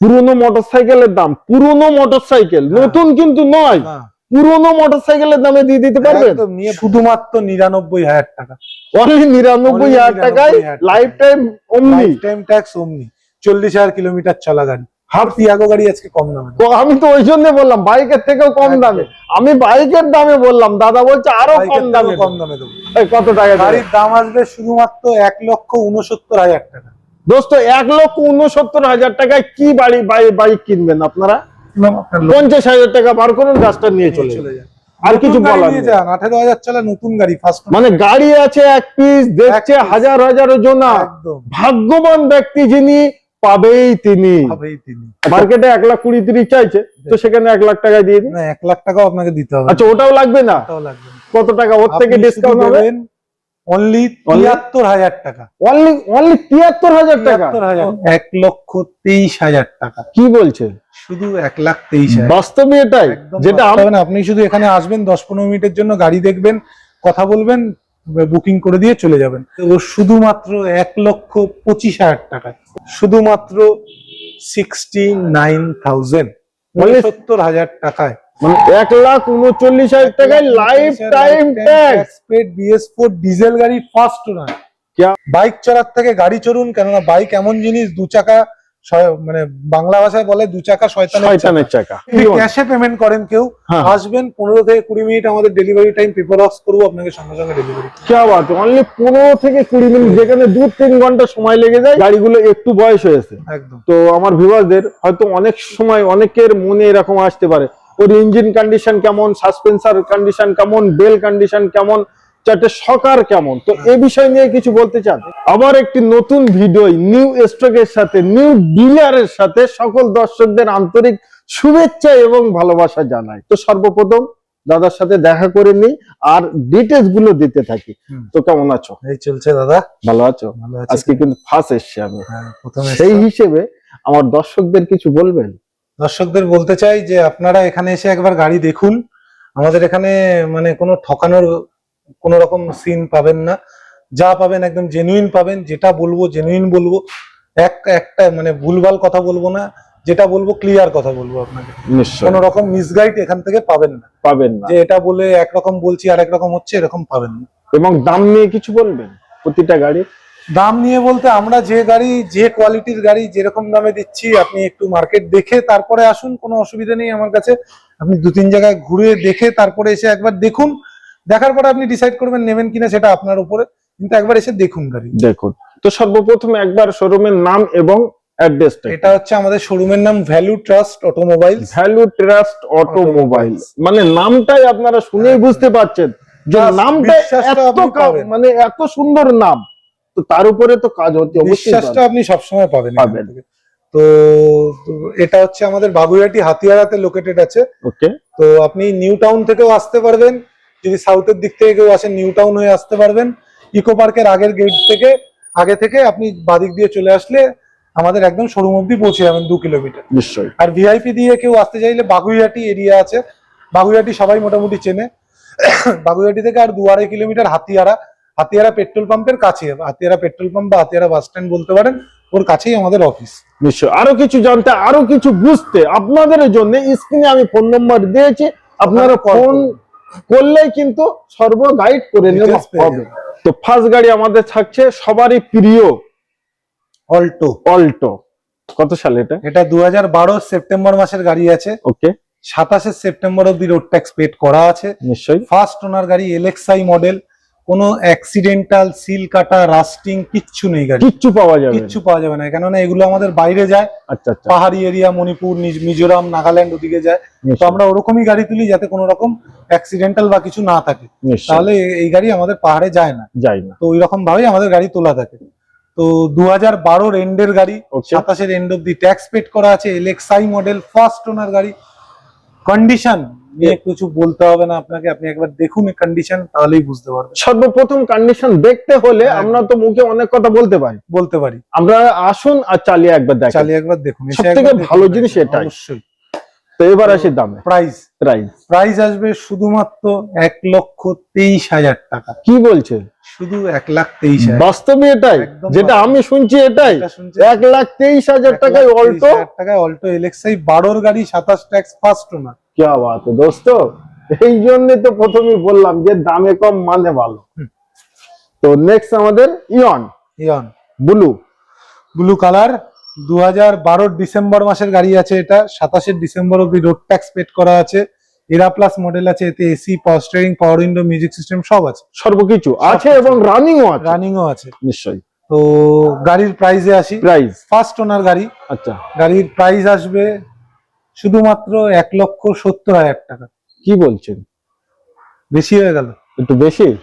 পুরনো মোটরসাইকেলের দাম পুরনো মোটরসাইকেল হ্যাঁ। নতুন কিন্তু নয়। না, পুরনো মোটরসাইকেলের দামে দিয়ে দিতে পারবেন? শুধুমাত্র নিরানব্বই হাজার টাকা। অনলি নিরানব্বই হাজার টাকায় lifetime Omni. Time tax Omni. চল্লিশ হাজার কিলোমিটার চলা গাড়ি। হাফ টিয়াগো গাড়ি আজকে কম দামে। তো আমি তো ওই জন্য বললাম বাইকের থেকেও কম দামে। আমি বাইকের দামে বললাম দাদা বলছে আরও কম দামে কম দামে দেবো। কত টাকা গাড়ির দাম আসবে শুধুমাত্র এক লক্ষ উনসত্তর হাজার টাকা। দোস্ত এক লক্ষ উনসত্তর হাজার টাকায় কি বাড়ি বাই- বাইক কিনবেন আপনারা? পঞ্চাশ হাজার টাকা বার করুন গাছটা নিয়ে চলে যান। আর কিছু নতুন গাড়ি বলার নিয়ে নেই। যান আঠেরো হাজার চলা নতুন গাড়ি ফার্স্ট মানে গাড়ি আছে এক পিস দেখছে হাজার হাজার জনা। ভাগ্যবান ব্যক্তি যিনি পাবেই তিনি। মার্কেটে এক লাখ কুড়ি তিরিশ চাইছে তো সেখানে এক লাখ টাকায় দিয়ে দিন। এক লাখ টাকাও আপনাকে দিতে হবে। আচ্ছা ওটাও লাগবে না। কত টাকা? ওর থেকে ডিসকাউন্ট হবে? অনলি তিয়াত্তর হাজার টাকা। অনলি অনলি তিয়াত্তর হাজার টাকা? এক লক্ষ তেইশ হাজার টাকা। কি বলছে? শুধু এক লাখ তেইশ হাজার। বাস্তবে এটাই। যেটা আম- না, আপনি শুধু এখানে আসবেন দশ পনেরো মিনিটের জন্য গাড়ি দেখবেন কথা বলবেন বুকিং করে দিয়ে চলে যাবেন। তো শুধুমাত্র এক লক্ষ পঁচিশ হাজার টাকায়। শুধুমাত্র সিক্সটি নাইন থাউজেন্ড মানে- সত্তর হাজার টাকায়। মানে এক লাখ উনচল্লিশ হাজার টাকায় lifetime tax paid BS diesel গাড়ি ফার্স্ট নয় বাইক চড়ার থেকে গাড়ি চড়ুন কেননা বাইক এমন জিনিস দু চাকা মানে বাংলা ভাষায় বলে দু চাকা শয়তানের চাকা। ক্যাশে পেমেন্ট করেন কেউ হ্যাঁ। আসবেন পনেরো থেকে কুড়ি মিনিট আমাদের ডেলিভারি টাইম পেপার ওয়ার্কস করব আপনাকে সঙ্গে সঙ্গে ডেলিভারি কে বাদ অনলি পনেরো থেকে কুড়ি মিনিট যেখানে দু তিন ঘণ্টা সময় লেগে যায় গাড়িগুলো একটু বয়স হয়েছে। একদম। তো আমার ভিভাসদের হয়তো অনেক সময় অনেকের মনে এরকম আসতে পারে। ওর ইঞ্জিন কন্ডিশন কেমন সাসপেন্সার কন্ডিশন কেমন বেল কন্ডিশন কেমন চারটে সকার কেমন? তো এই বিষয় নিয়ে কিছু বলতে চান? আবার একটি নতুন ভিডিও নিউ স্টকের সাথে নিউ ডিলারের সাথে সকল দর্শকদের আন্তরিক শুভেচ্ছা এবং ভালোবাসা জানাই। তো সর্বপ্রথম দাদার সাথে দেখা করে নিই আর ডিটেলসগুলো দিতে থাকি। তো কেমন আছো? এই চলছে দাদা। ভালো আছো? আজকে কিন্তু ফার্স্ট এসছি আমি। হ্যাঁ, সেই হিসেবে আমার দর্শকদের কিছু বলবেন? দর্শকদের বলতে চাই যে আপনারা এখানে এসে একবার গাড়ি দেখুন। আমাদের এখানে মানে কোনো ঠকানোর কোনো রকম সিন পাবেন না। যা পাবেন একদম জেনুইন পাবেন যেটা বলব জেনুইন বলব। এক একটা মানে ভুলভাল কথা বলব না যেটা বলব ক্লিয়ার কথা বলব আপনাকে। নিশ্চয় কোনো রকম মিসগাইড এখান থেকে পাবেন না। পাবেন না। যে এটা বলে একরকম বলছি আর একরকম হচ্ছে এরকম পাবেন না। এবং দাম নিয়ে কিছু বলবেন প্রতিটা গাড়ি দাম নিয়ে বলতে আমরা যে গাড়ি যে কোয়ালিটির গাড়ি যেরকম দামে দিচ্ছি আপনি একটু মার্কেট দেখে তারপরে আসুন কোনো অসুবিধা নেই আমার কাছে। আপনি দু তিন জায়গায় ঘুরে দেখে তারপরে এসে একবার দেখুন। দেখার পরে আপনি ডিসাইড করবেন নেবেন কিনা সেটা আপনার উপরে। কিন্তু একবার এসে দেখুন গাড়ি। দেখুন। তো সর্বপ্রথম একবার শোরুমের নাম এবং অ্যাড্রেসটা এটা হচ্ছে আমাদের শোরুমের নাম value trust automobile value trust automobile মানে নামটাই আপনারা শুনেই বুঝতে পারছেন। যে নামটা এত। মানে এত সুন্দর নাম। তো তার উপরে তো কাজ হতে অবশ্যই বিশ্বাসটা আপনি সবসময় পাবেন পাবেন। তো তো এটা হচ্ছে আমাদের বাগুইহাটি হাতিয়ারাতে লোকেটেড আছে। ওকে। তো আপনি নিউ টাউন থেকেও আসতে পারবেন। যদি সাউথের দিক থেকে কেউ আসেন নিউ টাউন হয়ে আসতে পারবেন। ইকো পার্কের আগের গেট থেকে আগে থেকে আপনি বাদিক দিয়ে চলে আসলে আমাদের একদম শোরুম অব্দি পৌঁছে যাবেন দু কিলোমিটার। নিশ্চয়ই। আর ভিআইপি দিয়ে কেউ আসতে চাইলে বাগুইহাটি এরিয়া আছে। বাগুইহাটি সবাই মোটামুটি চেনে। বাগুইহাটি থেকে আর দু আড়াই কিলোমিটার হাতিয়ারা। হাতিয়ারা পেট্রোল পাম্পের কাছে হাতিয়ারা পেট্রোল পাম্প বা হাতিয়ারা বাস স্ট্যান্ড বলতে পারেন ওর কাছেই আমাদের অফিস নিশ্চয়। আরও কিছু জানতে আরও কিছু বুঝতে আপনাদের জন্য স্ক্রিনে আমি ফোন নম্বর দিয়েছি। আপনারা ফোন। করলেই কিন্তু সর্ব গাইড করে নেওয়া হবে। তো ফার্স্ট গাড়ি আমাদের থাকছে সবারই প্রিয় অল্টো অল্টো কত সালে এটা? এটা দু হাজার বারো সেপ্টেম্বর মাসের গাড়ি আছে। ওকে সাতাশে সেপ্টেম্বর অব্দি রোড ট্যাক্স পেড করা আছে। নিশ্চয়ই। ফার্স্ট ওনার গাড়ি এলএক্সআই মডেল কোনো অ্যাক্সিডেন্টাল সিল কাটা রাস্টিং কিচ্ছু নেই গাড়ি কিচ্ছু পাওয়া যাবে কিচ্ছু পাওয়া যাবে না। কেননা এগুলো আমাদের বাইরে যায়। আচ্ছা আচ্ছা। পাহাড়ি এরিয়া মণিপুর মিজোরাম নাগাল্যান্ড ওদিকে যায়। তো আমরা ওরকমই গাড়ি তুলি যাতে কোনো রকম অ্যাক্সিডেন্টাল বা কিছু না থাকে। তাহলে এই গাড়ি আমাদের পাহাড়ে যায় না। যাই না। তো ওই রকম ভাবেই আমাদের গাড়ি তোলা থাকে। তো দু হাজার বারোর এন্ডের গাড়ি সাতাশের এন্ড অব্দি ট্যাক্স পেড করা আছে। এলএক্সআই মডেল ফার্স্ট ওনার গাড়ি। কন্ডিশন নিয়ে কিছু বলতে হবে না আপনাকে আপনি একবার দেখুন কন্ডিশন তাহলেই বুঝতে পারবেন। সর্বপ্রথম কন্ডিশন দেখতে হলে আমরা তো মুখে অনেক কথা বলতে পারি। বলতে পারি। আমরা আসুন আর চালিয়ে একবার দেখেন। চালিয়ে একবার দেখুন সবথেকে ভালো জিনিস এটা অবশ্যই। তো এবার আসি দামে। প্রাইস প্রাইস প্রাইস আসবে শুধুমাত্র এক লক্ষ তেইশ হাজার টাকা। কি বলছে? শুধু এক লাখ তেইশ বাস্তবে এটাই যেটা আমি শুনছি এটাই। এক লাখ তেইশ হাজার টাকায় অল্টো। টাকায় অল্টো এলেক্সাই বারোর গাড়ি সাতাশ ট্যাক্স ফার্স্ট না কে বাত দোস্ত? এই জন্য তো প্রথমে বললাম যে দামে কম মানে ভালো। তো নেক্সট আমাদের ইয়ন ইয়ন ব্লু ব্লু কালার দু হাজার বারো ডিসেম্বর মাসের গাড়ি আছে এটা। সাতাশে ডিসেম্বর অব্দি রোড ট্যাক্স পেড করা আছে। এরা প্লাস মডেল আছে এতে AC power steering power window music system সব আছে। সর্বকিছু আছে। এবং রানিংও আছে। রানিংও আছে। নিশ্চয়ই। তো গাড়ির প্রাইসে আসি। প্রাইস ফার্স্ট ওনার গাড়ি। আচ্ছা। গাড়ির প্রাইস আসবে শুধুমাত্র এক লক্ষ সত্তর হাজার টাকা। কি বলছেন? বেশি হয়ে গেল। একটু বেশি?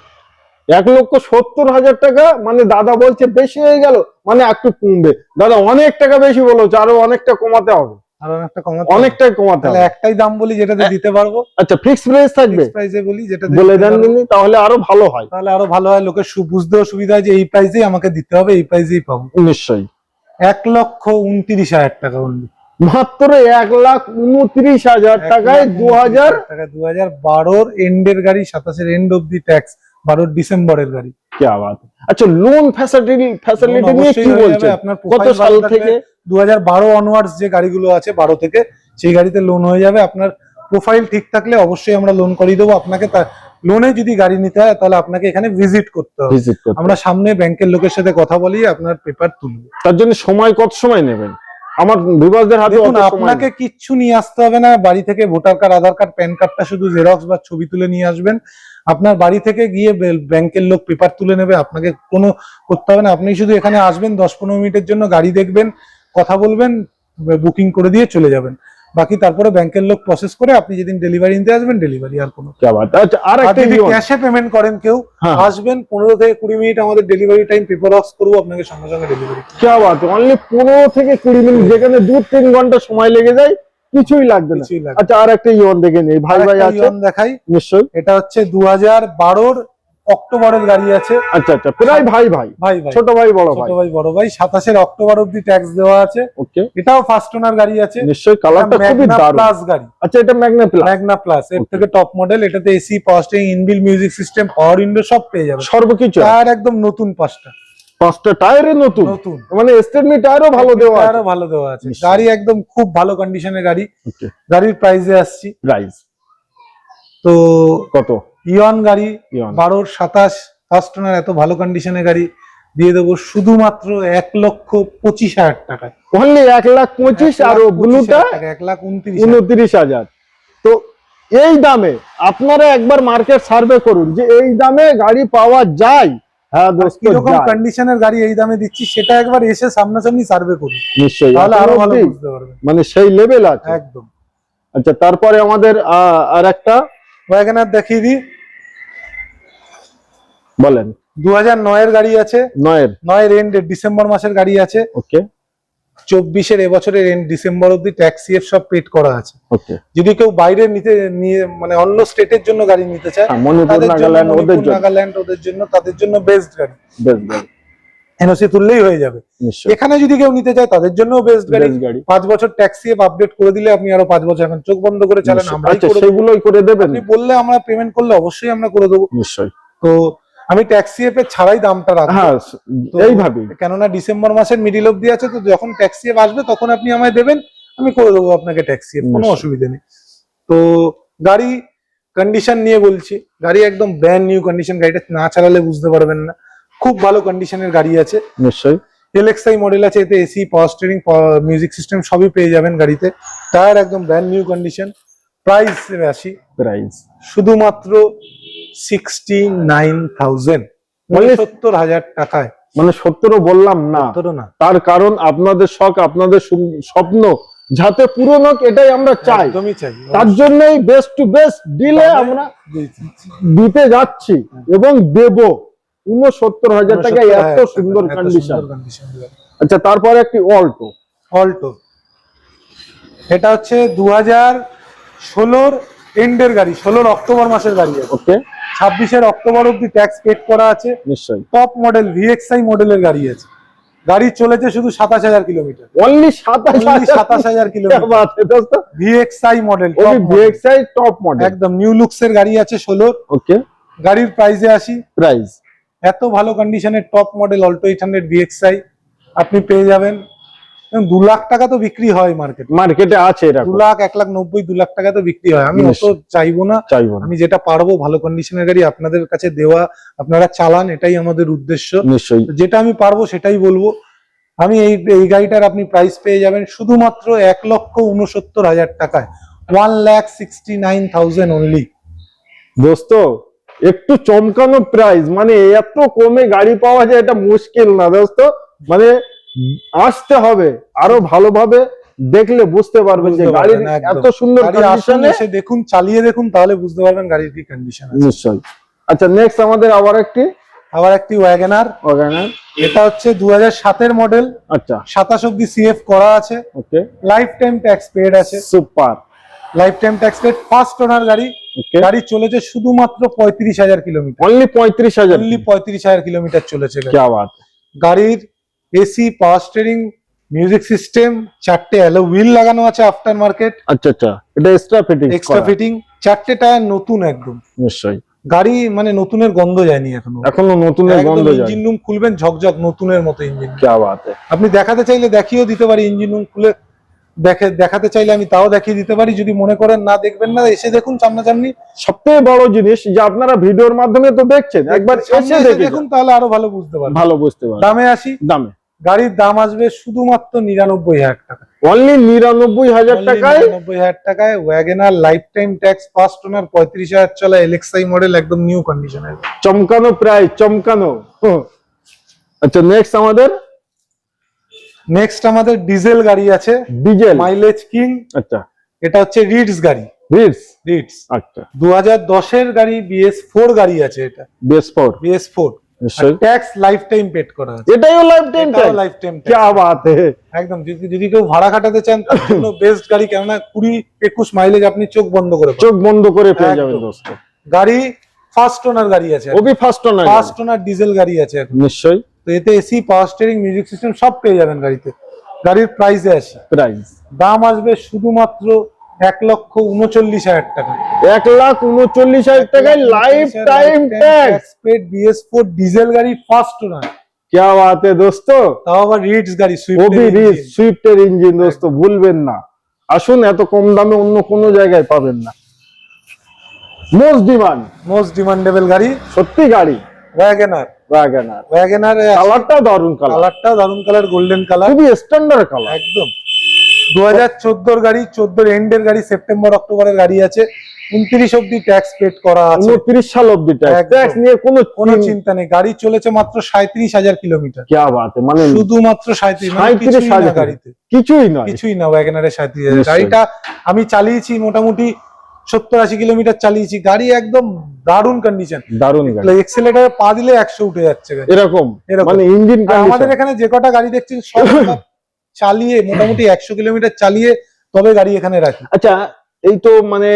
এক লক্ষ সত্তর হাজার টাকা? মানে দাদা বলছে বেশি হয়ে গেল। মানে একটু কমবে। দাদা অনেক টাকা বেশি বলেছে আরও অনেকটা কমাতে হবে। আর অনেকটা কমাতে অনেকটাই কমাতে হবে। একটাই দাম বলি যেটাতে দিতে পারব। আচ্ছা ফিক্স প্রাইস থাকবে? প্রাইসে বলি যেটা বলে দেন তাহলে আরও ভালো হয়। তাহলে আরও ভালো হয়। লোকের বুঝতেও সুবিধা হয় যে এই প্রাইসেই আমাকে দিতে হবে এই প্রাইসেই পাবো। নিশ্চয়ই। এক লক্ষ উনত্রিশ হাজার টাকা অনলি মাত্র এক লাখ উনত্রিশ হাজার টাকায় দু হাজার দু হাজার বারোর এন্ডের গাড়ি সাতাশের এন্ড অব দি ট্যাক্স বারোর ডিসেম্বরের গাড়ি। क्या बात है अच्छा लोन फैसिलिटी फैसिलिटी নিয়ে অবশ্যই কি হয়ে যাবে, বলছেন আপনার কত profile সাল ভালো থাকলে থেকে দু হাজার বারো অনওয়ার্ডস যে গাড়িগুলো আছে বারো থেকে সেই গাড়িতে লোন হয়ে যাবে আপনার প্রোফাইল ঠিক থাকলে অবশ্যই আমরা লোন করিয়ে দেবো আপনাকে লোনে যদি গাড়ি নিতে হয় তাহলে আপনাকে এখানে ভিজিট করতে হবে ভিজিট করতে আমরা সামনে ব্যাংকের লোকের সাথে কথা বলি আপনার পেপার তুলবো তার জন্য সময় কত সময় নেবেন আমার বিভাগদের হাতে দেখুন অত সময় আপনাকে নেই। কিচ্ছু নিয়ে আসতে হবে না বাড়ি থেকে voter card Aadhaar card PAN কার্ডটা শুধু জেরক্স বা ছবি তুলে নিয়ে আসবেন আপনার বাড়ি থেকে গিয়ে ব্যাংকের লোক পেপার তুলে নেবে আপনাকে কোনো করতে হবে না। আপনি শুধু এখানে আসবেন দশ পনেরো মিনিটের জন্য গাড়ি দেখবেন কথা বলবেন বুকিং করে দিয়ে চলে যাবেন। বাকি তারপরে ব্যাংকের লোক প্রসেস করে আপনি যেদিন ডেলিভারি নিতে আসবেন ডেলিভারি আর কোনো। আচ্ছা, আর ক্যাশে পেমেন্ট করেন কেউ হ্যাঁ। আসবেন পনেরো থেকে কুড়ি মিনিট আমাদের ডেলিভারি টাইম পেপার অক্স করব আপনাকে সঙ্গে সঙ্গে ডেলিভারি কে বাত অনলি পনেরো থেকে কুড়ি মিনিট যেখানে দু তিন ঘণ্টা সময় লেগে যায় কিছুই লাগবে না। আচ্ছা আর একটা ইয়ন দেখে নেই। ভাই ভাই আছে? দেখাই। নিশ্চয়ই। এটা হচ্ছে দু হাজার বারোর অক্টোবরের গাড়ি আছে। আচ্ছা আচ্ছা প্রায় ভাই ভাই। ভাই ছোট ভাই বড় ছোট ভাই। ভাই বড় ভাই। সাতাশের অক্টোবর অব্দি ট্যাক্স দেওয়া আছে। ওকে। এটাও ফার্স্ট ওনার গাড়ি আছে। নিশ্চয়ই কালারটা খুবই দারুণ। প্লাস গাড়ি। আচ্ছা এটা ম্যাগনা প্লাস ম্যাগনা প্লাস এর থেকে টপ মডেল এটাতে AC power steering inbuilt music system power window সব পেয়ে যাবে। সর্বকিছু আর একদম নতুন পাঁচটা পাঁচটা টায়ারে নতুন। মানে স্টেটমেন্ট টায়ারও ভালো দেওয়া আছে। আরও ভালো দেওয়া আছে। গাড়ি একদম খুব ভালো কন্ডিশনের গাড়ি। গাড়ির প্রাইসে আসছি। প্রাইস তো কত? ইয়ন গাড়ি বারোর সাতাশ ফার্স্ট ওনার এত ভালো কন্ডিশনের গাড়ি। দিয়ে দেবো শুধুমাত্র এক লক্ষ পঁচিশ হাজার টাকায়। অনলি এক লাখ পঁচিশ আর ব্লুটা এক লাখ উনত্রিশ উনত্রিশ হাজার। তো এই দামে আপনারা একবার মার্কেট সার্ভে করুন যে এই দামে গাড়ি পাওয়া যায়। হ্যাঁ দোস্ত কীরকম কন্ডিশনের গাড়ি এই দামে দিচ্ছি সেটা একবার এসে সামনাসামনি সার্ভে করুন। নিশ্চয়ই। তাহলে আরও ভালো বুঝতে পারবেন। মানে সেই লেভেল আছে। একদম। আচ্ছা তারপরে আমাদের আর একটা? ওয়াগনার দেখিয়ে দিই। বলেন। দু হাজার নয়ের গাড়ি আছে। নয়ের। নয়ের এন্ড ডিসেম্বর মাসের গাড়ি আছে। ওকে। চব্বিশের এবছরের ডিসেম্বর অব্দি ট্যাক্সি এফ সব পেড করা আছে। যদি কেউ বাইরে নিতে নিয়ে মানে অন্য স্টেটের জন্য গাড়ি নিতে চায় হ্যাঁ, নাগাল্যান্ড ওদের জন্য। তাদের জন্য বেস্ট গাড়ি। এনওসি তুললেই হয়ে যাবে। এখানে যদি কেউ নিতে চায় তাদের জন্য বেস্ট গাড়ি। পাঁচ বছর ট্যাক্সি আপডেট করে দিলে আপনি আরও পাঁচ বছর এখন চোখ বন্ধ করে চালান। আমরাই আচ্ছা। সেগুলোই করে দেবেন। আপনি বললে আমরা পেমেন্ট করলে অবশ্যই আমরা করে দেবো। নিশ্চয়ই। তো আমি ট্যাক্সি এর ছাড়াই দামটা রাখব। হ্যাঁ তো কেননা ডিসেম্বর মাসের মিডিল অব্দি আছে তো যখন ট্যাক্সি এফ আসবে তখন আপনি আমায় দেবেন আমি করে দেবো আপনাকে ট্যাক্সি এফ কোনো অসুবিধা নেই। তো গাড়ি কন্ডিশন নিয়ে বলছি গাড়ি একদম ব্র্যান্ড নিউ কন্ডিশন গাড়িটা না চালালে বুঝতে পারবেন না। খুব ভালো কন্ডিশনের গাড়ি আছে। নিশ্চয়ই। এলএক্সআই মডেল আছে এতে AC power steering music system সবই পেয়ে যাবেন গাড়িতে। টায়ার একদম ব্র্যান্ড নিউ কন্ডিশন প্রাইস আসি প্রাইস শুধুমাত্র সিক্সটি নাইন থাউজেন্ড সত্তর হাজার টাকায়। মানে সত্তরও বললাম না। না। তার কারণ আপনাদের শখ আপনাদের স্বপ্ন যাতে পূরণ হোক এটাই আমরা চাই। চাই। তার জন্যই বেস্ট টু বেস্ট দিলে আমরা দিতে যাচ্ছি এবং দেব। উনসত্তর হাজার টাকায় এত টাকা, সুন্দর এত কন্ডিশন সুন্দর। আচ্ছা তারপরে একটি অল্টো অল্টো এটা হচ্ছে দু হাজার ষোলোর এন্ডের গাড়ি ষোলোর অক্টোবর মাসের গাড়ি ওকে ছাব্বিশের অক্টোবর অব্দি ট্যাক্স পেড করা আছে। নিশ্চয়ই। টপ মডেল ভিএক্সআই মডেলের গাড়ি আছে। গাড়ি চলেছে শুধু সাতাশ হাজার কিলোমিটার। অনলি সাতাশ 27,000 kilometre. VXI model VXI top model একদম নিউ লুকস এর গাড়ি আছে ষোলোর ওকে গাড়ির প্রাইসে আসি প্রাইস এত ভালো কন্ডিশনের top model Alto eight hundred BXI আপনি পেয়ে যাবেন। দু লাখ টাকা তো বিক্রি হয় মার্কেট মার্কেটে আছে দু লাখ এক লাখ নব্বই দু লাখ টাকা তো বিক্রি হয়। আমি অত চাইব না। চাইব আমি যেটা পারব ভালো কন্ডিশনের গাড়ি আপনাদের কাছে দেওয়া আপনারা চালান এটাই আমাদের উদ্দেশ্য। নিশ্চয়ই। যেটা আমি পারব সেটাই বলব। আমি এই এই গাড়িটার আপনি প্রাইস পেয়ে যাবেন শুধুমাত্র এক লক্ষ উনসত্তর হাজার টাকায়। One lakh sixty nine thousand only দোস্ত একটু চমকানো প্রাইস মানে এত কমে গাড়ি পাওয়া যায় এটা মুশকিল না দোস্ত। মানে আসতে হবে আরও ভালোভাবে দেখলে বুঝতে পারবেন যে গাড়ির এত সুন্দর এসে দেখুন চালিয়ে দেখুন তাহলে বুঝতে পারবেন গাড়ির কি কন্ডিশন নিশ্চয় আচ্ছা নেক্সট আমাদের আবার একটি? আবার একটি ওয়াগেনার ওয়াগেনার এটা হচ্ছে দুই হাজার সাতের মডেল আচ্ছা। সাতাশ অব্দি সি সিএফ করা আছে। Okay. Life time tax paid আছে। Super life time tax paid first owner গাড়ি গাড়ি চলেছে শুধুমাত্র 35000 কিলোমিটার। অনলি 35000 অনলি 35000 কিলোমিটার চলেছে গাড়ির AC power steering music system চারটে অ্যালো হুইল লাগানো আছে আফটার মার্কেট আচ্ছা আচ্ছা এটা এক্সট্রা ফিটিং এক্সট্রা ফিটিং চারটে টায়ার নতুন একদম। নিশ্চয়ই। গাড়ি মানে নতুনের গন্ধ যায়নি এখনও। এখনও নতুনের গন্ধ যায় ইঞ্জিন রুম খুলবেন ঝকঝক নতুনের মতো ইঞ্জিন কি বাতে। আপনি দেখাতে চাইলে দেখিয়েও দিতে পারি ইঞ্জিন রুম খুলে দেখে দেখাতে চাইলে আমি তাও দেখিয়ে দিতে পারি যদি মনে করেন না দেখবেন না এসে দেখুন সামনাসামনি। সবচেয়ে বড় জিনিস যে আপনারা ভিডিওর মাধ্যমে তো দেখছেন একবার এসে দেখুন তাহলে আরও ভালো বুঝতে পারবেন। ভালো বুঝতে পারবেন। দামে আসি। দামে। গাড়ির দাম আসবে শুধুমাত্র নিরানব্বই হাজার টাকা। অনলি নিরানব্বই হাজার টাকায়? নব্বই হাজার টাকায় WagonR life time tax first owner পঁয়ত্রিশ হাজার চলা এলেক্সাই মডেল একদম নিউ কন্ডিশনের চমকানো প্রায় চমকানো। আচ্ছা নেক্সট আমাদের? নেক্সট আমাদের ডিজেল গাড়ি আছে। ডিজেল মাইলেজ কিং আচ্ছা। এটা হচ্ছে রিডস গাড়ি। রিটস রিডস আচ্ছা। দু হাজার দশের গাড়ি বিএস ফোর গাড়ি আছে এটা। Base four BS four tax life time paid করা আছে এটাইও লাইফ টাইম লাইফ টাইম क्या बात है একদম যদি যদি কেউ ভাড়া খাটাতে চান তার জন্য বেস্ট গাড়ি কেননা কুড়ি একুশ মাইলেজ আপনি চোখ বন্ধ করে পাবেন। চোখ বন্ধ করে পেয়ে একদম। যাবেন দোস্ত গাড়ি ফার্স্ট ওনার গাড়ি আছে ও বি ফার্স্ট না ফার্স্ট ওনার ডিজেল গাড়ি আছে এখন নিশ্চয়ই তো এতে AC power steering music system সব পেয়ে যাবেন গাড়িতে গাড়ির প্রাইসে আসি প্রাইস দাম আসবে শুধুমাত্র এক লক্ষ উনচল্লিশ হাজার টাকা এক লাখ উনচল্লিশ হাজার টাকায় lifetime tax paid BS four diesel গাড়ি ফার্স্ট ওনার क्या बात है दोस्तों তাও আবার রিডস গাড়ি ও বি রিচ সুইফট সুইফটের ইঞ্জিন দোস্ত ভুলবেন না আসুন এত কম দামে অন্য কোনো জায়গায় পাবেন না মোস্ট ডিমান্ড মোস্ট ডিমান্ডেবল গাড়ি সত্যি গাড়ি ওয়াগেনার ওয়াগনার ওয়াগেনার কালারটা দারুণ কালার কালারটা দারুন কালার গোল্ডেন কালার খুবই স্ট্যান্ডার্ড কালার একদম দু হাজার চোদ্দোর গাড়ি চোদ্দোর এন্ডের গাড়ি সেপ্টেম্বর অক্টোবরের গাড়ি আছে। উনত্রিশ অব্দি ট্যাক্স পেড করা উনত্রিশ সাল অব্দি ট্যাক্স নিয়ে কোনো কোনো চিন্তা নেই। গাড়ি চলেছে মাত্র সাঁত্রিশ হাজার কিলোমিটার। কে বাতে মানে শুধুমাত্র সাঁত্রিশ মানে গাড়িতে কিছুই না কিছুই না ওয়াগনারের সাঁত্রিশ হাজার। গাড়িটা আমি চালিয়েছি মোটামুটি সত্তর আশি কিলোমিটার চালিয়েছি। গাড়ি একদম দারুণ কন্ডিশন দারুণ এক্সেলেটারে পা দিলে একশো উঠে যাচ্ছে এরকম। ইঞ্জিন মানে আমাদের এখানে যে কটা গাড়ি দেখছেন সব চালিয়ে মোটামুটি একশো কিলোমিটার চালিয়ে তবে গাড়ি এখানে রাখি। আচ্ছা এই তো মানে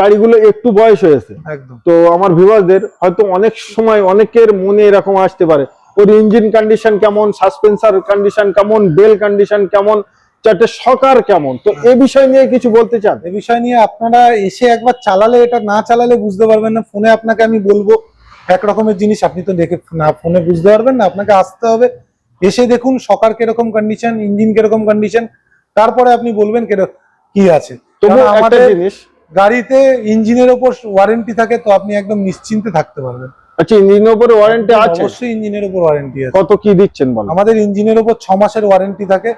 গাড়িগুলো একটু বয়স হয়েছে। একদম। তো আমার ভিউয়ারদের হয়তো অনেক সময় অনেকের মনে এরকম আসতে পারে ওর ইঞ্জিন কন্ডিশন কেমন সাসপেন্সার কন্ডিশন কেমন বেল কন্ডিশন কেমন চারটে সকার কেমন? তো এ বিষয় নিয়ে কিছু বলতে চান? এ বিষয় নিয়ে আপনারা এসে একবার চালালে এটা না চালালে বুঝতে পারবেন না। ফোনে আপনাকে আমি বলব এক রকমের জিনিস আপনি তো দেখে না ফোনে বুঝতে পারবেন না আপনাকে আসতে হবে। এসে দেখুন সকার কীরকম কন্ডিশন ইঞ্জিন কীরকম কন্ডিশন তারপরে আপনি বলবেন কি আছে। আমাদের জিনিস গাড়িতে ইঞ্জিনের ওপর ওয়ারেন্টি থাকে তো আপনি একদম নিশ্চিন্তে থাকতে পারবেন। আচ্ছা ইঞ্জিনের উপরে ওয়ারেন্টি আছে? অবশ্যই ইঞ্জিনের উপর ওয়ারেন্টি আছে। কত কি দিচ্ছেন বলো আমাদের ইঞ্জিনের উপর ছ মাসের ওয়ারেন্টি থাকে।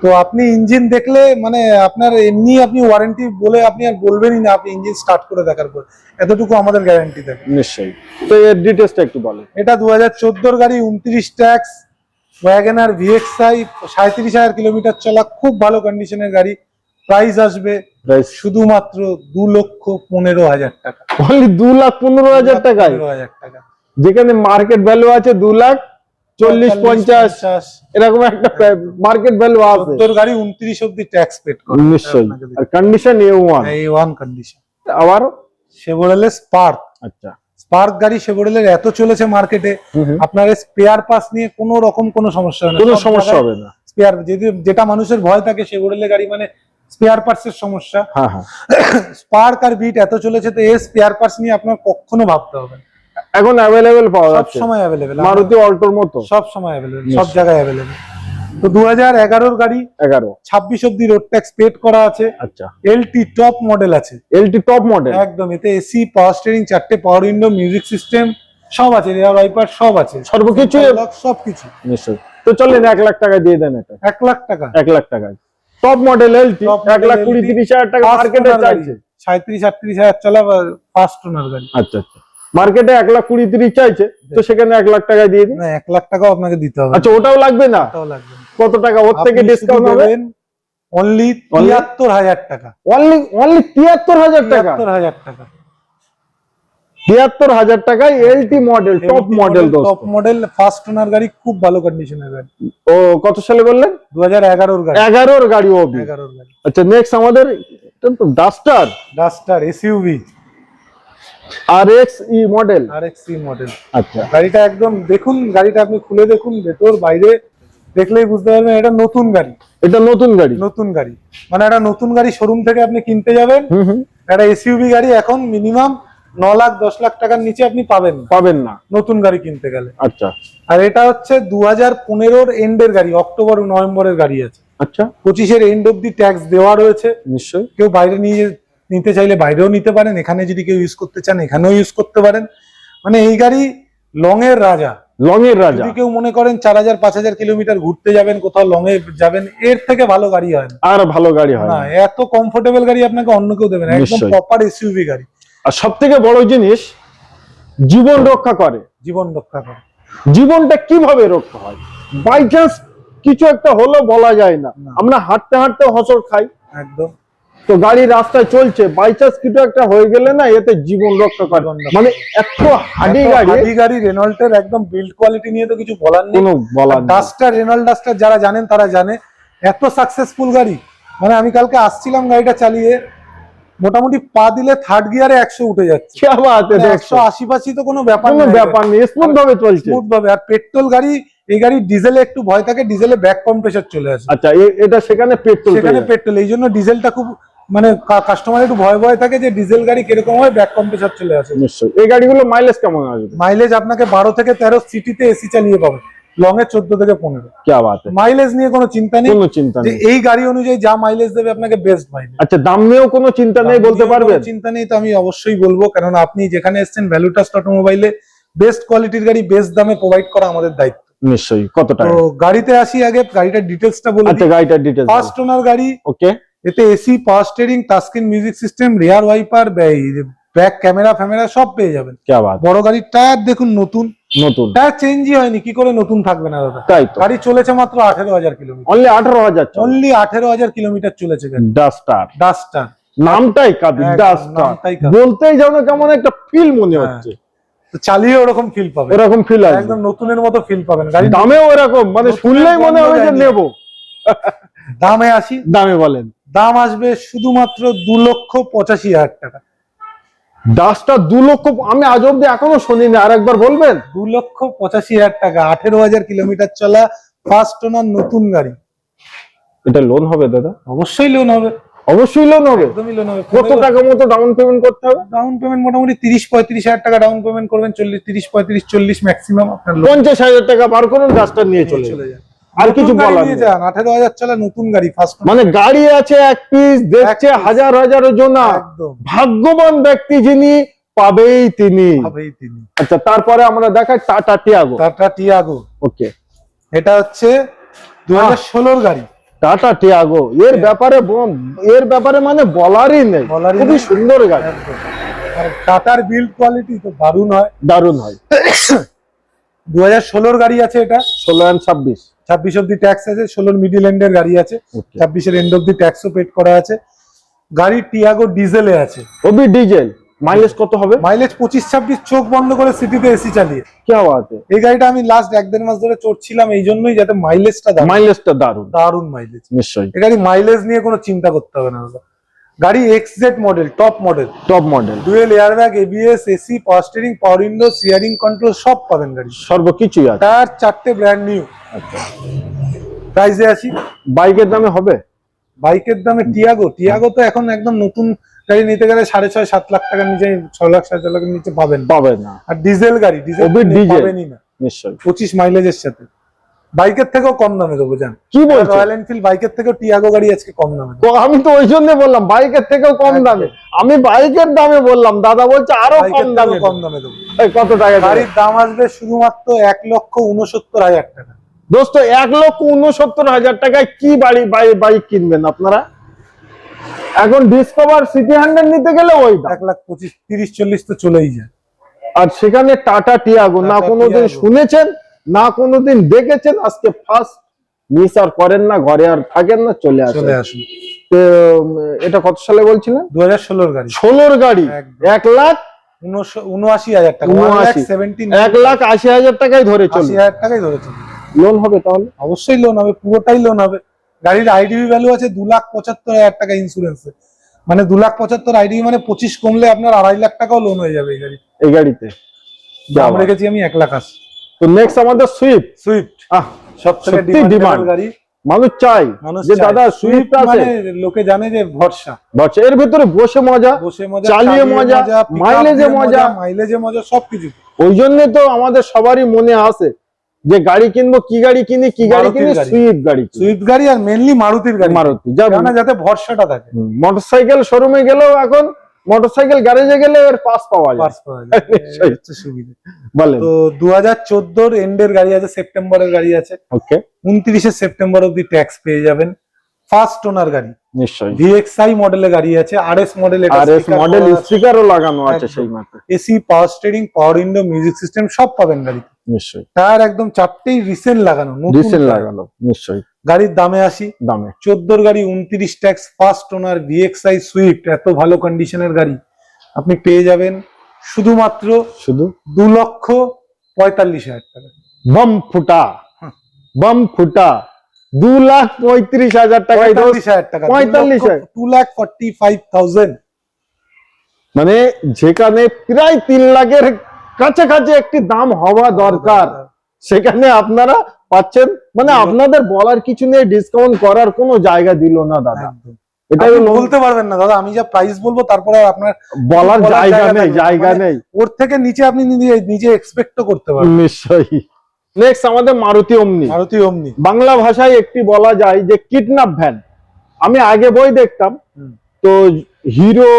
তো আপনি ইঞ্জিন দেখলে মানে আপনার এমনি আপনি ওয়ারেন্টি বলে আপনি আর বলবেনই না আপনি ইঞ্জিন স্টার্ট করে দেখার পর। এতটুকু আমাদের গ্যারান্টি থাকে। নিশ্চয়ই। তো এর ডিটেলসটা একটু বলেন। এটা দু হাজার চোদ্দোর গাড়ি উনত্রিশ ট্যাক্স ওয়াগনার ভিএক্সআই সাঁত্রিশ হাজার কিলোমিটার চলা খুব ভালো কন্ডিশনের গাড়ি। প্রাইস আসবে শুধুমাত্র দু লক্ষ পনেরো হাজার টাকা। অনলি দু লাখ পনেরো হাজার টাকা। যেখানে মার্কেট ভ্যালু আছে দু লাখ চল্লিশ পঞ্চাশ। এরকম একটা মার্কেট ভ্যালু আছে। চোদ্দোর গাড়ি উনত্রিশ অব্দি ট্যাক্স পেড করে। নিশ্চয়ই। আর কন্ডিশন এ ওয়ান এই ওয়ান কন্ডিশন আবার? শেভরলে স্পার্ক আচ্ছা। স্পার্ক গাড়ি শেভরলের এত চলেছে মার্কেটে আপনার স্পেয়ার পাস নিয়ে কোনো রকম কোনো সমস্যা হবে না। কোনো সমস্যা হবে না। স্পেয়ার যদি যেটা মানুষের ভয় থাকে শেভরলে গাড়ি মানে স্পেয়ার পার্টস এর সমস্যা। হ্যাঁ হ্যাঁ। স্পার্ক আর বিট এত চলেছে তো এই স্পেয়ার পার্টস নিয়ে আপনার কখনো ভাবতে হবে। এখন অ্যাভেলেবেল পাওয়া সব সময় অ্যাভেলেবেল মারুতি অল্টোর মতো। সব সময় অ্যাভেলেবেল সব জায়গায় অ্যাভেলেবেল তো দু হাজার এগারোর গাড়ি এগারো। ছাব্বিশ অব্দি রোড ট্যাক্স পেড করা আছে। আচ্ছা। এলটি টপ মডেল আছে। এলটি টপ মডেল একদম এতে এসি পাওয়ার স্টিয়ারিং চারটে পাওয়ার উইন্ডো মিউজিক সিস্টেম সব আছে রেয়ার ওয়াইপার সব আছে। সর্বকিছু সব কিছু তো চলেন এক লাখ টাকা দিয়ে দেন এটা। এক লাখ টাকা। এক লাখ টাকায় টপ মডেল এলটি এক লাখ কুড়ি তিরিশ হাজার টাকা মার্কেটে চাইছে। সাঁত্রিশ আটত্রিশ হাজার চলা ফার্স্ট ওনার গাড়ি। আচ্ছা আচ্ছা। মার্কেটে এক লাখ কুড়ি তিরিশ চাইছে। তো সেখানে এক লাখ টাকা দিয়ে দিন। এক লাখ টাকাও আপনাকে দিতে হবে। আচ্ছা ওটাও লাগবে না? ওটাও লাগবে না। কত টাকা? ওর থেকে ডিসকাউন্ট হবে? দেবেন অনলি তিয়াত্তর হাজার টাকা। অনলি অনলি তিয়াত্তর হাজার টাকা? তিয়াত্তর হাজার টাকা। তিয়াত্তর হাজার টাকায় LT model top model top model first owner গাড়ি খুব ভালো কন্ডিশনের গাড়ি। ও কত সালে বললেন? দু হাজার এগারোর গাড়ি। এগারোর গাড়ি অবধি এগারোর গাড়ি। আচ্ছা নেক্সট আমাদের Duster Duster SUV R X E model R X model আচ্ছা। গাড়িটা একদম দেখুন গাড়িটা আপনি খুলে দেখুন ভেতর বাইরে। দেখলেই বুঝতে পারবেন এটা নতুন গাড়ি। এটা নতুন গাড়ি? নতুন গাড়ি। মানে একটা নতুন গাড়ি শোরুম থেকে আপনি কিনতে যাবেন। একটা এসইউভি গাড়ি এখন মিনিমাম ন লাখ দশ লাখ টাকার নিচে আপনি পাবেন পাবেন না। নতুন গাড়ি কিনতে গেলে। আচ্ছা। আর এটা হচ্ছে দু হাজার পনেরোর এন্ডের গাড়ি অক্টোবর নভেম্বরের গাড়ি আছে। আচ্ছা। পঁচিশের এন্ড অব্দি ট্যাক্স দেওয়া রয়েছে। নিশ্চয়ই। কেউ বাইরে নিয়ে নিতে চাইলে বাইরেও নিতে পারেন। এখানে যদি কেউ ইউজ করতে চান এখানেও ইউজ করতে পারেন। মানে এই গাড়ি লং এর রাজা। লং এর রাজা। যদি কেউ মনে করেন চার হাজার পাঁচ হাজার কিলোমিটার ঘুরতে যাবেন কোথাও লং এ যাবেন এর থেকে ভালো গাড়ি হয় না। আর ভালো গাড়ি হয় না। এত কমফোর্টেবল গাড়ি আপনাকে অন্য কেউ দেবে না একদম। প্রপার এসইউভি গাড়ি। আর সব থেকে বড় জিনিস জীবন রক্ষা করে। জীবন রক্ষা করে। জীবনটা কীভাবে রক্ষা হয়? বাই চান্স কিছু একটা হলো বলা যায় না। না। আমরা হাঁটতে হাঁটতে হসর খাই। একদম। তো গাড়ি রাস্তায় চলছে বাই চান্স কিছু একটা হয়ে গেলে না এতে জীবন রক্ষা করে। মানে এত হাডি গাড়ি। হাডি গাড়ি রেনল্টের একদম বিল্ড কোয়ালিটি নিয়ে তো কিছু বলার নেই। ডাস্টার রেনল্ড ডাস্টার যারা জানেন তারা জানে এত সাকসেসফুল গাড়ি। মানে আমি কালকে আসছিলাম গাড়িটা চালিয়ে মোটামুটি পা দিলে থার্ড গিয়ারে একশো উঠে যাচ্ছে। মানে একশো আশি পাশি তো কোনো ব্যাপার নেই। ব্যাপার নেই স্মুথ ভাবে মানে চলছে। স্মুথ ভাবে আর পেট্রোল গাড়ি এই গাড়ি ডিজেলে একটু ভয় থাকে ডিজেলে ব্যাক কম্প্রেসার চলে আসে। আচ্ছা এটা সেখানে পেট্রোল সেখানে পেট্রোল এই জন্য ডিজেলটা খুব মানে কাস্টমার একটু ভয় ভয় থাকে যে ডিজেল গাড়ি কীরকম হয় ব্যাক কম্প্রেসার চলে আসে। নিশ্চয়ই। এই গাড়িগুলো মাইলেজ কেমন আসবে? মাইলেজ আপনাকে বারো থেকে তেরো সিটিতে এসি চালিয়ে পাবে। লং এ চোদ্দ থেকে পনেরো। মাইলেজ নিয়ে কোনো চিন্তা নেই। কোনো চিন্তা নেই। এই গাড়ি অনুযায়ী যা মাইলেজ দেবে আপনাকে বেস্ট মাইলেজ আচ্ছা দাম নিয়েও কোনো চিন্তা নেই বলতে পারবেন? চিন্তা নেই তো আমি অবশ্যই বলব কারণ আপনি যেখানে এসেছেন ভ্যালুটাস অটোমোবাইলে বেস্ট কোয়ালিটির গাড়ি বেস্ট দামে প্রোভাইড করা আমাদের দায়িত্ব। নিশ্চয়ই কত টাকা? তো গাড়িতে আসি আগে গাড়িটার ডিটেলসটা বলি আচ্ছা গাড়িটার ডিটেলস ফার্স্ট ওনার গাড়ি ওকে এতে AC power steering টাস্কিন music system rear wiper back camera ফ্যামেরা সব পেয়ে যাবেন। বড় গাড়ির টায়ার দেখুন নতুন। নতুন। টায়ার চেঞ্জই হয়নি কি করে নতুন থাকবে না দাদা? তাই গাড়ি চলেছে মাত্র আঠেরো হাজার কিলোমিটার। অনলি আঠেরো হাজার অনলি আঠেরো হাজার কিলোমিটার চলেছে ডাস্টার ডাস্টার নামটাই কাবি ডাস্টার বলতেই যেন কেমন একটা ফিল মনে হ্যাঁ। হচ্ছে। চালিয়ে ওরকম ফিল পাবে ওরকম ফিল আসবে। একদম নতুনের মতো ফিল পাবেন। গাড়ি দামেও ওরকম মানে শুনলেই মনে হবে যে নেব। দামে আসি। দামে বলেন। দাম আসবে শুধুমাত্র দু লক্ষ পঁচাশি হাজার টাকা। ডাস্টার দু লক্ষ আমি আজ অব্দি এখনও শুনিনি আর একবার বলবেন? দু লক্ষ পঁচাশি হাজার টাকা আঠেরো হাজার কিলোমিটার চলা ফার্স্ট ওনার নতুন গাড়ি। এটা লোন হবে দাদা? অবশ্যই লোন হবে। অবশ্যই লোন হবে? একদমই লোন হবে। কত টাকা মতো ডাউন পেমেন্ট করতে হবে? ডাউন পেমেন্ট মোটামুটি তিরিশ পঁয়ত্রিশ হাজার টাকা ডাউন পেমেন্ট করবেন চল্লিশ তিরিশ পঁয়ত্রিশ চল্লিশ ম্যাক্সিমাম আপনার পঞ্চাশ হাজার টাকা বার করুন ডাস্টার নিয়ে চলে চলে যান। আর কিছু বলার নেই। যান হাজার চলা নতুন গাড়ি ফার্স্ট মানে গাড়ি আছে এক পিস দেখছে piece। হাজার হাজারের ভাগ্যবান ব্যক্তি যিনি পাবেই তিনি। আচ্ছা তারপরে আমরা দেখাই Tata Tiago. Tata Tiago. Okay. এটা হচ্ছে দু হাজার গাড়ি। টাটা টিয়াগো। এর ব্যাপারে ব- এর ব্যাপারে মানে বলারই নেই। খুবই সুন্দর গাড়ি। টাটার বিল্ড কোয়ালিটি তো দারুণ হয়। দারুণ হয়। দু হাজার ষোলোর গাড়ি আছে এটা। ষোলো অ্যান্ড ছাব্বিশ। ছাব্বিশ অব্দি ট্যাক্স আছে ষোলোর মিডিল এন্ডের গাড়ি আছে. ছাব্বিশের এন্ড অব্দি ট্যাক্সও পেড করা আছে। গাড়ি টিয়াগো ডিজেলে আছে। ওবি ডিজেল মাইলেজ কত হবে? মাইলেজ পঁচিশ ছাব্বিশ চোখ বন্ধ করে সিটিতে এসি চালিয়ে। কে আছে? এই গাড়িটা আমি লাস্ট এক দেড় মাস ধরে চড়ছিলাম এই জন্যই যাতে মাইলেজটা মাইলেজটা দারুণ। দারুণ মাইলেজ নিশ্চয়ই। এই গাড়ি মাইলেজ নিয়ে কোনো চিন্তা করতে হবে না দাদা। গাড়ি XZ model top model top model dual airbag ABS AC power steering power window steering control সব পাবেন গাড়ি। সর্বকিছুই আছে। টায়ার চারটে ব্র্যান্ড নিউ আচ্ছা। প্রাইসে আসি বাইকের দামে হবে? বাইকের দামে টিয়াগো টিয়াগো তো এখন একদম নতুন গাড়ি নিতে গেলে সাড়ে ছয় সাত লাখ টাকার নিচে ছ লাখ সাড়ে ছ লাখের নিচে পাবেন। না। পাবে না। আর ডিজেল গাড়ি ডিজেল। পাবেনই না। নিশ্চয়ই। পঁচিশ মাইলেজের সাথে। বাইকের থেকেও কম দামে দেবো জান। কি বলছো? রয়্যাল এনফিল্ড বাইকের থেকেও টিয়াগো গাড়ি আজকে কম দামে তো আমি তো ওই জন্য বললাম বাইকের থেকেও কম দামে। আমি বাইকের দামে বললাম দাদা বলছে আরও কম দামে কম দামে দেবো। কত টাকা গাড়ির দাম আসবে শুধুমাত্র এক লক্ষ উনসত্তর হাজার টাকা। দোস্ত এক লক্ষ উনসত্তর হাজার টাকায় কি বাড়ি বাই- বাইক কিনবেন আপনারা? এখন ডিসকভার সিটি হান্ড্রেড নিতে গেলে ওই এক লাখ পঁচিশ তিরিশ চল্লিশ তো চলেই যায়। আর সেখানে টাটা টিয়াগো না কোনোদিন শুনেছেন? না কোনোদিন দেখেছেন? আজকে ফার্স্ট মিস আর করেন না ঘরে আর থাকেন না চলে আসেন। চলে আসুন। তো, এটা কত সালে বলছিলেন? দু হাজার ষোলোর গাড়ি। ষোলোর গাড়ি? এক লাখ উনআশি হাজার টাকা। সেভেন্টিন এক লাখ আশি হাজার ধরে টাকাই লোন হবে তাহলে? অবশ্যই লোন হবে পুরোটাই লোন হবে। গাড়ির আইডিবি ভ্যালু আছে দু লাখ পঁচাত্তর হাজার টাকা ইন্স্যুরেন্সে মানে দু লাখ পঁচাত্তর আইডিবি মানে পঁচিশ কমলে আপনার আড়াই লাখ টাকাও লোন হয়ে যাবে এই গাড়ি। এই গাড়িতে। দাম বাবা। রেখেছি আমি এক লাখ আশি। তো নেক্সট আমাদের সুইফট সুইফট আহ ডিমান্ড গাড়ি। মানুষ চাই যে দাদা সুইফট আছে। মানে লোকে জানে যে ভরসা। বাচ্চা এর ভিতরে বসে মজা বসে মজা চালিয়ে মজা, মাইলেজে মজা। মাইলেজে মজা সবকিছু। ওই জন্য তো আমাদের সবারই মনে আসে যে গাড়ি কিনবো কি গাড়ি কিনি কি গাড়ি কিনি। সুইফট গাড়ি। সুইফট গাড়ি আর মেনলি মারুতির গাড়ি। মারুতি যাতে ভরসাটা থাকে। মোটরসাইকেল শোরুমে গেলেও এখন মোটরসাইকেল গ্যারেজে গেলে এর পাস পাওয়া যায়। পার্স পাওয়া যায়। নিশ্চয়ই। হচ্ছে সুবিধা। বলেন। তো দু হাজার চোদ্দোর এন্ডের গাড়ি আছে সেপ্টেম্বরের গাড়ি আছে। ওকে উনত্রিশে সেপ্টেম্বর অব্দি ট্যাক্স পেয়ে যাবেন। ফার্স্ট ওনার গাড়ি। নিশ্চয়ই। ভিএক্সআই মডেলের গাড়ি আছে R S model R S model স্টিকারও লাগানো আছে সেই মাত্র। AC power steering power window music system সব পাবেন গাড়িতে। নিশ্চয়ই। টায়ার একদম চারটেই রিসেন্ট লাগানো রিসেন্ট লাগানো নিশ্চয়ই। গাড়ির দামে আসি দামে। চোদ্দোর গাড়ি উনত্রিশ tax first owner VXI Swift এত ভালো কন্ডিশনের গাড়ি। আপনি পেয়ে যাবেন শুধুমাত্র শুধু? দু লক্ষ পঁয়তাল্লিশ হাজার টাকা। বম ফুটা। বম ফুটা। দু লাখ পঁয়ত্রিশ হাজার দোস্ত। পঁয়তাল্লিশ হাজার টাকা পঁয়তাল্লিশ। Two lakh forty five thousand মানে যেখানে প্রায় তিন লাখের কাছাকাছি একটি দাম হওয়া দরকার। সেখানে আপনারা পাচ্ছেন মানে আপনাদের বলার কিছু নেই ডিসকাউন্ট করার কোনো জায়গা দিল না দাদা। বলতে পারবেন না দাদা আমি যা প্রাইস বলব তারপরে আপনার বলার জায়গা নেই জায়গা মানে- নেই। ওর থেকে নিচে আপনি নিজে এক্সপেক্টও করতে পারবেন। নিশ্চয়ই। নেক্সট আমাদের মারুতি অমনি মারুতি অমনি বাংলা ভাষায় একটি বলা যায় যে কিডন্যাপ ভ্যান আমি আগে বই দেখতাম তো হিরো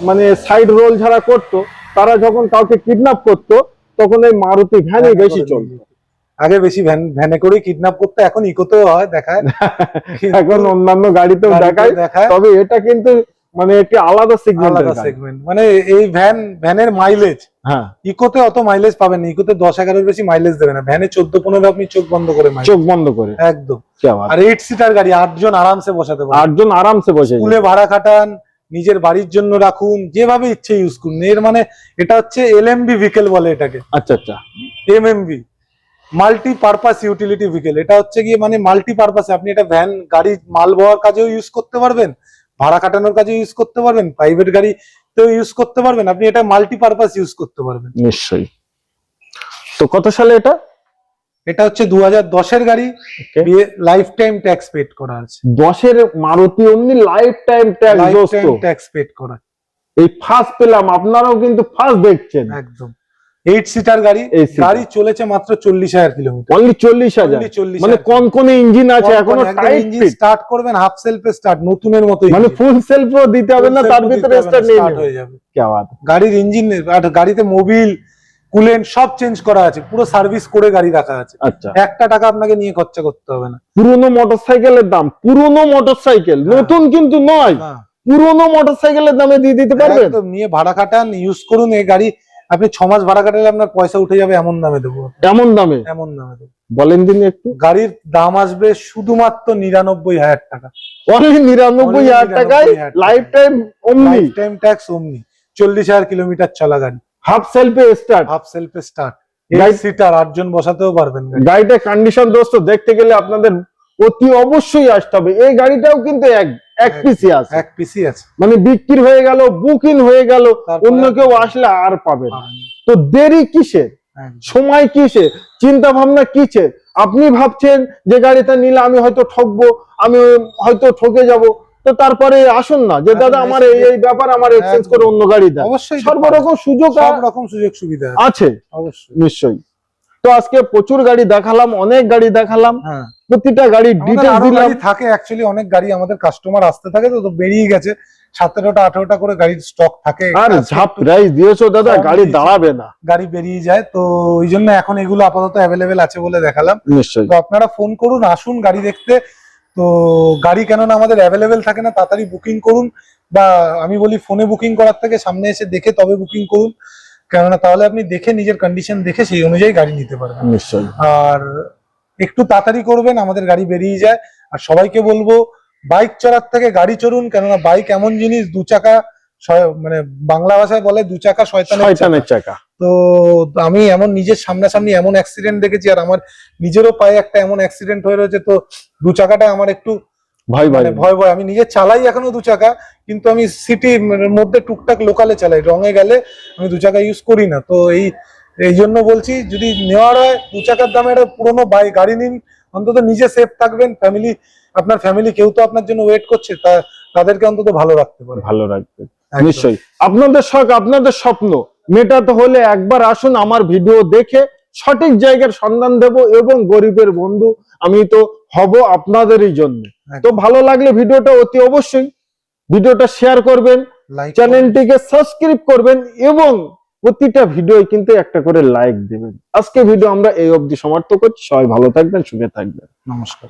মানে সাইড রোল যারা করতো তারা যখন কাউকে কিডন্যাপ করতো তখন এই মারুতি ভ্যানই ভ্যানে বেশি চলতো। আগে বেশি ভ্যান ভ্যানে করে কিডন্যাপ করতে এখন ইকোতেও হয় দেখায়। এখন অন্যান্য গাড়িতেও দেখায়। দেখায়। তবে এটা কিন্তু মানে একটি আলাদা সিগন্যাল সেগমেন্ট মানে এই ভ্যান ভ্যানের মাইলেজ হ্যাঁ। ইকোতে অত মাইলেজ পাবেন না। ইকোতে দশ এগারোর বেশি মাইলেজ দেবে না। ভ্যানে চোদ্দ পনেরো আপনি চোখ বন্ধ করে চোখ বন্ধ করে। একদম। আর এইট সিটার গাড়ি আটজন আরামসে বসাতে পারেন আটজন আরামসে বসে। স্কুলে ভাড়া খাটান নিজের বাড়ির জন্য রাখুন যেভাবে ইচ্ছে ইউজ করুন। এর মানে এটা হচ্ছে এলএমবি ভিকেল বলে এটাকে। আচ্ছা আচ্ছা। MMB multi purpose utility vehicle এটা হচ্ছে গিয়ে মানে মাল্টি পারপাসে আপনি এটা ভ্যান গাড়ি মাল বওয়ার কাজেও ইউজ করতে পারবেন ভাড়া কাটানোর কাজে ইউজ করতে পারবেন প্রাইভেট গাড়িতেও ইউজ করতে পারবেন আপনি এটা মাল্টি পারপাস ইউজ করতে পারবেন। নিশ্চয়ই। তো কত সালে এটা? এটা হচ্ছে দু হাজার গাড়ি। লাইফ টাইম ট্যাক্স পেড করা আছে। দশের মারুতি অমনি লাইফ টাইম ট্যাক্স পেড করা। এই ফার্স্ট পেলাম আপনারাও কিন্তু ফার্স্ট দেখছেন। একদম। এইট সিটার গাড়ি। গাড়ি চলেছে মাত্র চল্লিশ হাজার কিলোমিটার অনলি চল্লিশ হাজার। Only 40,000 মানে কোন কোন ইঞ্জিন আছে এখনও ইঞ্জিন স্টার্ট করবেন হাফ সেলফে স্টার্ট নতুনের মতো মানে ফুল সেলফও দিতে হবে না তার ভিতরে স্টার্ট হয়ে যাবে। গাড়ির ইঞ্জিন গাড়িতে মোবিল কুলেন্ট সব চেঞ্জ করা আছে পুরো সার্ভিস করে গাড়ি রাখা আছে। আচ্ছা। একটা টাকা আপনাকে নিয়ে খরচা করতে হবে না। পুরনো মোটরসাইকেলের দাম পুরনো মোটরসাইকেল হ্যাঁ। নতুন কিন্তু নয় না, পুরনো মোটরসাইকেলের দামে দিয়ে দিতে পারবেন? নিয়ে ভাড়া কাটান ইউজ করুন এই গাড়ি আপনি ছ মাস ভাড়া কাটালে আপনার পয়সা উঠে যাবে এমন দামে দেবো। এমন দামে? এমন দামে দেবো। বলেন দিন একটু। গাড়ির দাম আসবে শুধুমাত্র নিরানব্বই হাজার টাকা। অনলি নিরানব্বই হাজার টাকায় 99,000 টাকা। Life time Omni. Time tax Omni. চল্লিশ হাজার কিলোমিটার চলা গাড়ি। হাফ সেলফে স্টার্ট হাফ সেলফে স্টার্ট এইট সিটার আটজন বসাতেও পারবেন গাড়িটা কন্ডিশন দোস্ত দেখতে গেলে আপনাদের অতি অবশ্যই আসতে হবে। এই গাড়িটাও কিন্তু এক এক পিসি আছে। এক পিসি আছে। মানে বিক্রি হয়ে গেল বুকিং হয়ে গেল অন্য কেউ আসলে আর পাবে না। তো দেরি কিসের একদম। সময় কিসে? চিন্তা ভাবনা কিসে? আপনি ভাবছেন যে গাড়িটা নিলে আমি হয়তো ঠকবো আমি হয়তো ঠকে যাব। তো তারপরে আসুন না যে হ্যাঁ, দাদা আমার এই এই ব্যাপার আমার এক্সচেঞ্জ করে অন্য গাড়ি দেন। অবশ্যই সর্বরকম সুযোগ সব রকম সুযোগ সুবিধা আছে, অবশ্যই। নিশ্চয়ই। তো আজকে প্রচুর গাড়ি দেখালাম অনেক গাড়ি দেখালাম হ্যাঁ। প্রতিটা আমাদের ডিটেলস দিলাম। গাড়ি থাকে অ্যাকচুয়ালি অনেক গাড়ি আমাদের কাস্টমার আসতে থাকে তো তো বেরিয়ে গেছে। সতেরোটা আঠেরোটা করে গাড়ির স্টক থাকে। আর ঝাপ প্রাইস দিয়েছ দাদা গাড়ি দাঁড়াবে না। গাড়ি বেরিয়ে যায় তো ওই জন্য এখন এগুলো আপাতত অ্যাভেলেবেল আছে বলে দেখালাম। নিশ্চয়ই। তো আপনারা ফোন করুন আসুন গাড়ি দেখতে। তো গাড়ি কেননা আমাদের অ্যাভেলেবেল থাকে না তাড়াতাড়ি বুকিং করুন বা আমি বলি ফোনে বুকিং করার থেকে সামনে এসে দেখে তবে বুকিং করুন। কেননা তাহলে আপনি দেখে নিজের কন্ডিশন দেখে সেই অনুযায়ী গাড়ি নিতে পারবেন। নিশ্চয়ই। আর একটু তাড়াতাড়ি করবেন আমাদের গাড়ি বেরিয়ে যায়। আর সবাইকে বলব বাইক চড়ার থেকে গাড়ি চড়ুন কেননা বাইক এমন জিনিস দু চাকা মানে বাংলা ভাষায় বলে দু চাকা শয়তানের চাকা। তো আমি এমন নিজের সামনাসামনি এমন অ্যাক্সিডেন্ট দেখেছি আর আমার নিজেরও পায়ে একটা এমন অ্যাক্সিডেন্ট হয়ে রয়েছে তো দু চাকাটা আমার একটু ভাই ভাই মানে ভয় ভয়। আমি নিজে চালাই এখনও দু চাকা কিন্তু আমি সিটির মধ্যে টুকটাক লোকালে চালাই। রঙে গেলে আমি দু চাকা ইউজ করি না। তো এই এই জন্য বলছি যদি নেওয়ার হয় দু চাকার দামে একটা পুরোনো বাইক গাড়ি নিন। অন্তত নিজে সেফ থাকবেন। ফ্যামিলি আপনার ফ্যামিলি কেউ তো আপনার জন্য ওয়েট করছে তা তাদেরকে অন্তত ভালো রাখতে পারে। ভালো রাখবে নিশ্চয়ই। আপনাদের শখ আপনাদের স্বপ্ন। মেটাতে হলে একবার আসুন আমার ভিডিও দেখে সঠিক জায়গার সন্ধান দেব এবং গরিবের বন্ধু আমি তো হব আপনাদেরই জন্য। তো ভালো লাগলে ভিডিওটা অতি অবশ্যই ভিডিওটা শেয়ার করবেন চ্যানেলটিকে সাবস্ক্রাইব করবেন এবং প্রতিটা ভিডিও কিন্তু একটা করে লাইক দেবেন। আজকে ভিডিও আমরা এই অবধি সমাপ্ত করছি। সবাই ভালো থাকবেন সুখে থাকবেন। নমস্কার।